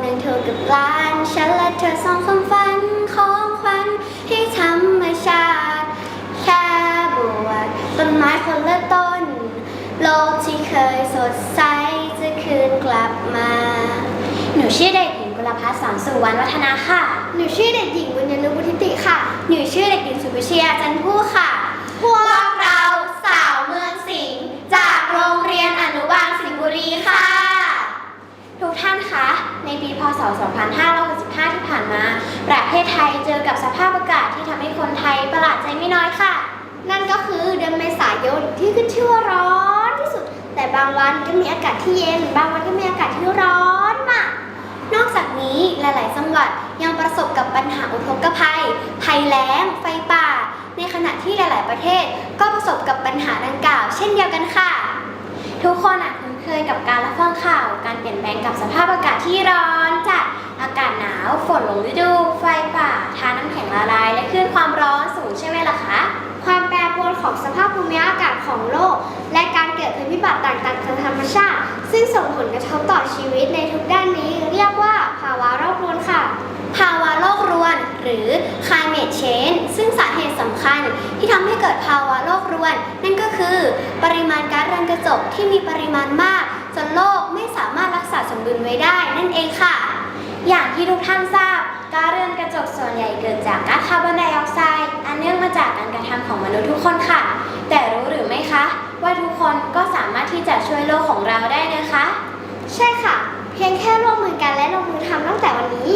กับลานฉันและเธอสองความฝันของขวัญให้ธรรมชาติแค่บวกต้นไม้คนละต้น โลกที่เคยสดใสจะคืนกลับมา หนูชื่อเด็กหญิงกุลภัสสอนสุวรรณวัฒนาค่ะ หนูชื่อเด็กหญิงบุญญนุบุธิติค่ะ หนูชื่อเด็กหญิงสุภิเชียจันผู้ค่ะ พวกเราสาวเมืองสิงห์จากโรงเรียนอนุบาลสิงห์บุรีค่ะ ทุกท่านคะ ในปี พศ 2565 ที่ผ่านมา ประเทศไทยเจอกับสภาพอากาศที่ทำให้คนไทยประหลาดใจไม่น้อยค่ะ นั่นก็คือเดือนเมษายนที่ขึ้นชื่อว่าร้อนที่สุด แต่บางวันก็มีอากาศที่เย็น บางวันก็มีอากาศที่ร้อนมาก นอกจากนี้หลาย ๆ จังหวัดยังประสบกับปัญหาอุทกภัย ภัยแล้ง ไฟป่า ในขณะที่หลาย ๆ ประเทศก็ประสบกับปัญหาดังกล่าว เช่นเดียวกันค่ะ ทุกคนอาจคุ้นเคยกับการรับฟังข่าว การเปลี่ยนแปลงกับสภาพอากาศที่ร้อนจัด อากาศหนาว ฝน หลงฤดู ไฟป่าทาน้ำแข็งละลาย และคลื่นความร้อนสูงใช่ไหมล่ะคะ ความแปรปรวนของสภาพภูมิอากาศของโลก และการเกิดภัยพิบัติต่างๆทางธรรมชาติ ซึ่งส่งผลกระทบต่อชีวิตในทุกด้านนี้ เรียกว่าภาวะโรครวนค่ะ ภาวะโลกรวน หรือ climate change ซึ่งสาเหตุสำคัญที่ทำให้เกิดภาวะโลกรวน นั่นก็คือ ปริมาณก๊าซเรือนกระจกที่มีปริมาณมาก จนโลกไม่สามารถรักษาสมดุลไว้ได้นั่นเองค่ะ อย่างที่ทุกท่านทราบก๊าซเรือนกระจกส่วนใหญ่เกิดจากก๊าซคาร์บอนไดออกไซด์อันเนื่องมาจากการกระทำของมนุษย์ทุกคนค่ะ แต่รู้หรือไม่คะ ว่าทุกคนก็สามารถที่จะช่วยโลกของเราได้นะคะ ใช่ค่ะ เพียงแค่ร่วมมือกันและลงมือทำตั้งแต่วันนี้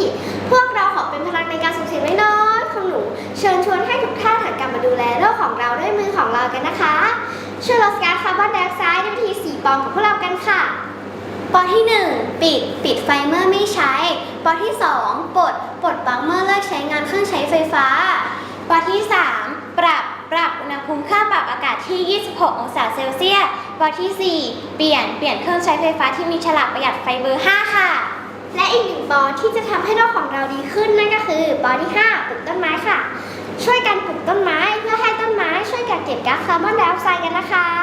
พวกเราขอเป็นพลังในการส่งเสียงน้อยๆของหนู เชิญชวนให้ทุกท่านหันกลับมาดูแลโลกของเราด้วยมือของเรากันนะคะ ช่วยลดก๊าซคาร์บอนไดออกไซด์ด้วยวิธีสีปองของพวกเรากันค่ะ ปอที่ 1 ปิด ปิดไฟเมื่อไม่ใช้ ปอที่ 2 ปลด ปลดปลั๊กเมื่อเลิกใช้งานเครื่องใช้ไฟฟ้า ปอที่ 3 ปรับ ปรับอุณหภูมิค่าปรับอากาศที่ 26 องศาเซลเซียส ปอที่ 4 เปลี่ยน เปลี่ยนเครื่องใช้ไฟฟ้าที่มีฉลากประหยัดไฟเบอร์ 5 ค่ะ และอีกหนึ่งปอที่จะทำให้โลกของเราดีขึ้นนั่นก็คือ ปอที่ 5 ปลูกต้นไม้ค่ะ ช่วยกันปลูกต้นไม้เพื่อให้ต้นไม้ช่วยกักเก็บก๊าซคาร์บอนไดออกไซด์กันนะคะ